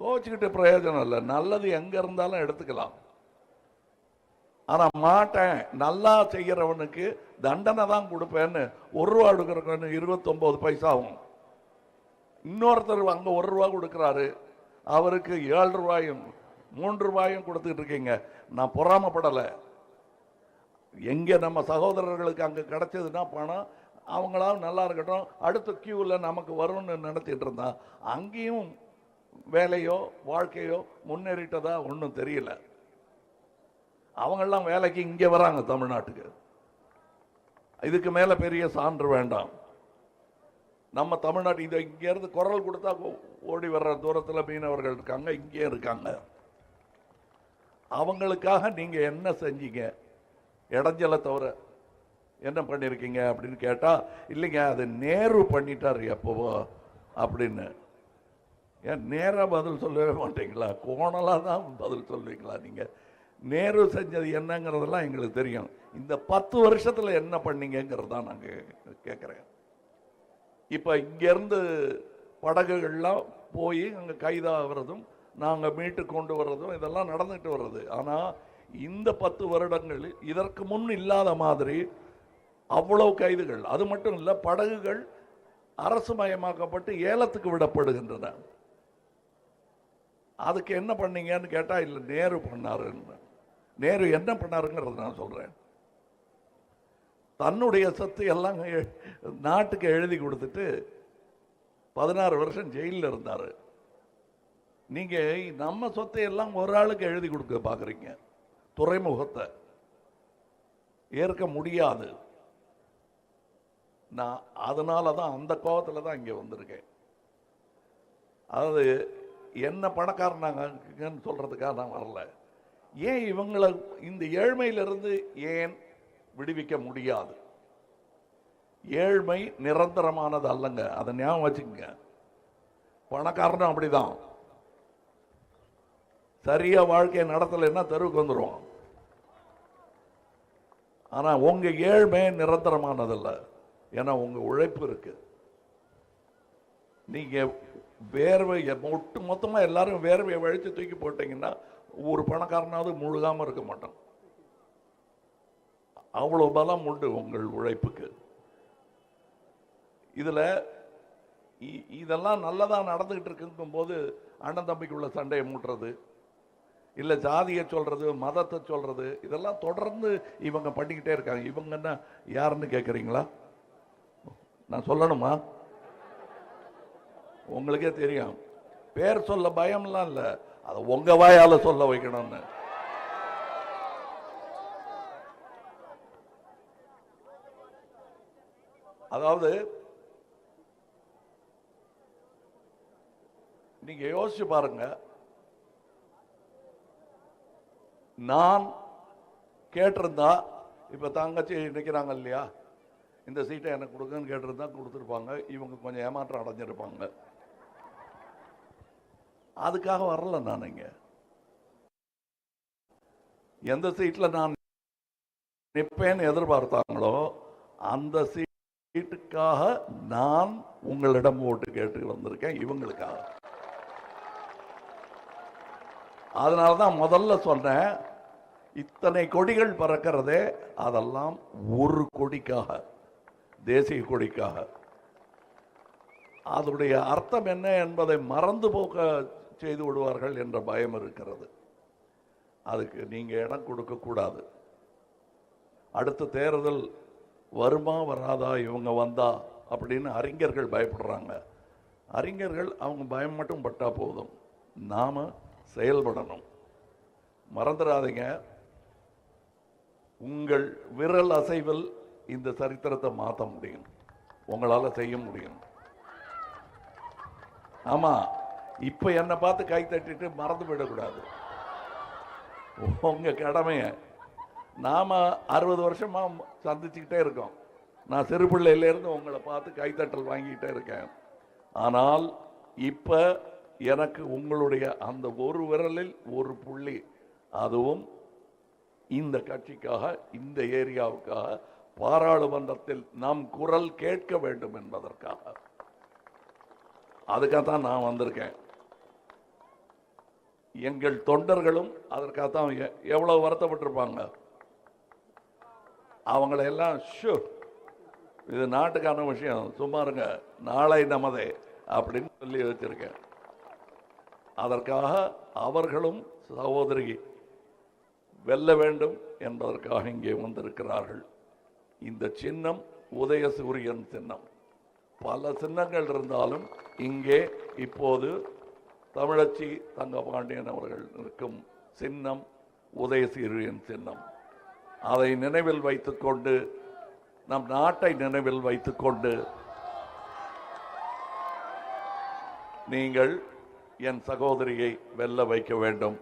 கோச்சுக்கிட்டு பிரயோஜனம் இல்லை. நல்லது எங்கே இருந்தாலும் எடுத்துக்கலாம். ஆனால் மாட்டேன். நல்லா செய்கிறவனுக்கு தண்டனை தான் கொடுப்பேன்னு ஒரு ரூபா கொடுக்குறவனு இருபத்தொம்போது பைசாவும் இன்னொருத்தர் அங்கே ஒரு ரூபா கொடுக்குறாரு. அவருக்கு ஏழு ரூபாயும் மூன்று ரூபாயும் கொடுத்துட்டு இருக்கீங்க. நான் பொறாமப்படலை. எங்கே நம்ம சகோதரர்களுக்கு அங்கே கிடைச்சதுன்னா பணம் அவங்களாம் நல்லா இருக்கட்டும். அடுத்த கியூவில் நமக்கு வரும்னு நினைச்சிட்டு இருந்தான். அங்கேயும் வேலையோ வாழ்க்கையோ முன்னேறிட்டதா ஒன்றும் தெரியல. அவங்கெல்லாம் வேலைக்கு இங்கே வராங்க தமிழ்நாட்டுக்கு. இதுக்கு மேலே பெரிய சான்று வேண்டாம். நம்ம தமிழ்நாட்டு இது இங்கேருந்து குரல் கொடுத்தா ஓடி வர்ற தூரத்தில் மீனவர்கள் இருக்காங்க இங்கே இருக்காங்க. அவங்களுக்காக நீங்க என்ன செஞ்சீங்க? இடைஞ்சலை தவிர என்ன பண்ணியிருக்கீங்க அப்படின்னு கேட்டால் இல்லைங்க அது நேரு பண்ணிட்டாரு எப்போவோ அப்படின்னு. ஏன் நேராக பதில் சொல்லவே மாட்டீங்களா? கோணலாக தான் பதில் சொல்லுவீங்களா நீங்கள் நேரு செஞ்சது என்னங்கிறதெல்லாம் எங்களுக்கு தெரியும். இந்த பத்து வருஷத்தில் என்ன பண்ணீங்கிறது தான் நாங்கள் கேட்குறேன் இப்போ இங்கேருந்து படகுகள்லாம் போய் அங்கே கைதாகிறதும் நாங்கள் மீட்டு கொண்டு வர்றதும் இதெல்லாம் நடந்துட்டு வர்றது. ஆனால் இந்த பத்து வருடங்கள் இதற்கு முன் இல்லாத மாதிரி அவ்வளவு கைதுகள். அது மட்டும் இல்லை படகுகள் அரசு மயமாக்கப்பட்டு ஏலத்துக்கு விடப்படுகின்றன. அதுக்கு என்ன பண்ணீங்கன்னு கேட்டால் இல்லை நேரு பண்ணாருன்னு. நேரு என்ன பண்ணாருங்கிறத நான் சொல்கிறேன் தன்னுடைய சொத்து எல்லாம் நாட்டுக்கு எழுதி கொடுத்துட்டு பதினாறு வருஷம் ஜெயிலில் இருந்தார். நீங்கள் நம்ம சொத்தை எல்லாம் ஒரு ஆளுக்கு எழுதி கொடுக்க பார்க்குறீங்க துறைமுகத்தை. ஏற்க முடியாது. நான் அதனால தான் அந்த கோபத்தில் தான் இங்கே வந்திருக்கேன். அதாவது என்ன பணக்காரனாங்கன்னு சொல்றதுக்காக நான் வரல. ஏன் இவங்களை இந்த ஏழ்மையிலிருந்து ஏன் விடுவிக்க முடியாது? ஏழ்மை நிரந்தரமானது அல்லங்க. அதை ஞாபகம் வச்சுக்கோங்க. பணக்காரனும் அப்படிதான். சரியா வாழ்க்கையை நடத்தலைன்னா தெருவுக்கு வந்துடுவோம் ஆனா உங்க ஏழ்மை நிரந்தரமானதில்லை. ஏன்னா உங்க உழைப்பு இருக்கு. நீங்க வேர்வை ஒட்டு மொத்தமாக எல்லாரும் வேர்வையை வழித்து தூக்கி போட்டீங்கன்னா ஒரு பணக்காரனாவது முழுகாமல் இருக்க மாட்டான். அவ்வளோ பலம் உண்டு உங்கள் உழைப்புக்கு. இதில் இ- இதெல்லாம் நல்லதாக நடந்துக்கிட்டு இருக்குங்கும் போது அண்ணன் தம்பிக்குள்ள சண்டையை மூட்டுறது இல்லை ஜாதியை சொல்கிறது மதத்தை சொல்கிறது இதெல்லாம் தொடர்ந்து இவங்க பண்ணிக்கிட்டே இருக்காங்க. இவங்க என்ன யாருன்னு கேட்குறீங்களா நான் சொல்லணுமா? உங்களுக்கே தெரியும். பேர் சொல்ல பயம்லாம் இல்லை. அதை உங்க வாயால சொல்ல வைக்கணும்னு. அதாவது நீங்க யோசிச்சு பாருங்க. நான் கேட்டிருந்தா இப்ப தங்கச்சி நிற்கிறாங்க இல்லையா? இந்த சீட்டை எனக்கு கொடுங்கன்னு கேட்டிருந்தா கொடுத்துருப்பாங்க. இவங்க கொஞ்சம் ஏமாற்றம் அடைஞ்சிருப்பாங்க. அதுக்காக வரல நான் இங்கே. எந்த சீட்ல நான் நிற்பேன்னு எதிர்பார்த்தாங்களோ அந்த சீட்டுக்காக நான் உங்களிடம் ஓட்டு கேட்டு வந்திருக்கேன் இவங்களுக்காக. அதனால தான் முதல்ல சொன்னேன் இத்தனை கொடிகள் பறக்கிறதே அதெல்லாம் ஒரு கொடிக்காக தேசிய கொடிக்காக. அதனுடைய அர்த்தம் என்ன என்பதை மறந்து போக செய்து விடுவார்கள் என்ற பயம் இருக்கிறது. அதுக்கு நீங்கள் இடம் கொடுக்கக்கூடாது அடுத்த தேர்தல் வருமா வராதா இவங்க வந்தா அப்படின்னு அறிஞர்கள் பயப்படுறாங்க. அறிஞர்கள் அவங்க பயம் மட்டும் பட்டா போதும். நாம செயல்படணும். மறந்துடாதீங்க. உங்கள் விரல் அசைவில் இந்த சரித்திரத்தை மாற்ற முடியும். உங்களால் செய்ய முடியும். ஆமாம் இப்போ என்னை பார்த்து கை தட்டிட்டு மறந்து விடக்கூடாது உங்க கடமையை நாம அறுபது வருஷமா சந்திச்சுக்கிட்டே இருக்கோம். நான் சிறு இருந்து உங்களை பார்த்து கைத்தட்டல் வாங்கிக்கிட்டே இருக்கேன். ஆனால் இப்போ எனக்கு உங்களுடைய அந்த ஒரு விரலில் ஒரு புள்ளி அதுவும் இந்த கட்சிக்காக இந்த ஏரியாவுக்காக பாராளுமன்றத்தில் நம் குரல் கேட்க வேண்டும் என்பதற்காக. அதுக்காக தான் நான் வந்திருக்கேன். எங்கள் தொண்டர்களும் அதற்காகத்தான் எ- எவ்வளவு வருத்தப்பட்டிருப்பாங்க. அவங்களையெல்லாம் ஷூ இது நாட்டுக்கான விஷயம் சும்மா இருங்க நாளை நமதே அப்படின்னு சொல்லி வச்சிருக்கேன். அதற்காக அவர்களும் சகோதரி வெல்ல வேண்டும் என்பதற்காக இங்கே வந்திருக்கிறார்கள். இந்த சின்னம் உதயசூரியன் சின்னம். பல சின்னங்கள் இருந்தாலும் இங்கே இப்போது தமிழச்சி தங்கபாண்டியன் அவர்கள் இருக்கும் சின்னம் உதயசீரியன் சின்னம். அதை நினைவில் வைத்துக்கொண்டு நம் நாட்டை நினைவில் வைத்துக்கொண்டு நீங்கள் என் சகோதரியை வெல்ல வைக்க வேண்டும்.